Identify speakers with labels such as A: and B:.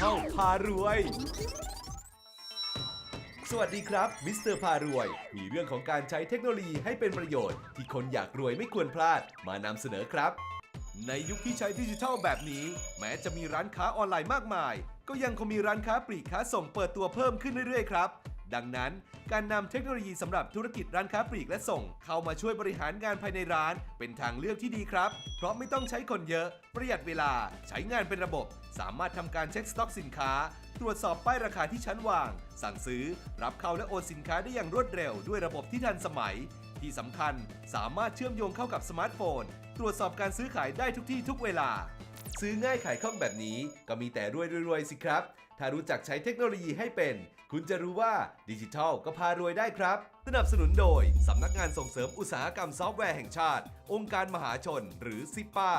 A: ทัลพารวย สวัสดีครับ มิสเตอร์พารวย มีเรื่องของการใช้เทคโนโลยีให้เป็นประโยชน์ ที่คนอยากรวยไม่ควรพลาด มานำเสนอครับ ในยุคที่ใช้ดิจิทัลแบบนี้ แม้จะมีร้านค้าออนไลน์มากมาย ก็ยังคงมีร้านค้าปลีกค้าส่งเปิดตัวเพิ่มขึ้นเรื่อยๆครับ ดังนั้น การนำเทคโนโลยีสำหรับธุรกิจร้านค้าปลีกและส่ง เข้ามาช่วยบริหารงานภายในร้าน เป็นทางเลือกที่ดีครับ เพราะไม่ต้องใช้คนเยอะ ประหยัดเวลา ใช้งานเป็นระบบ สามารถทำการเช็คสต็อกสินค้า ตรวจสอบป้ายราคาที่ชั้นวาง สั่งซื้อ รับเข้าและโอนสินค้าได้อย่างรวดเร็ว ด้วยระบบที่ทันสมัย ที่สำคัญสามารถเชื่อมโยงเข้ากับสมาร์ทโฟน ตรวจสอบการซื้อขายได้ทุกที่ทุกเวลา ซื้อง่ายขายคล่องแบบนี้ก็มีแต่รวยรวยสิครับ ถ้ารู้จักใช้เทคโนโลยีให้เป็น คุณจะรู้ว่าดิจิทัลก็พารวยได้ครับ สนับสนุนโดย สำนักงานส่งเสริมอุตสาหกรรมซอฟต์แวร์แห่งชาติ องค์การมหาชน หรือซิป้า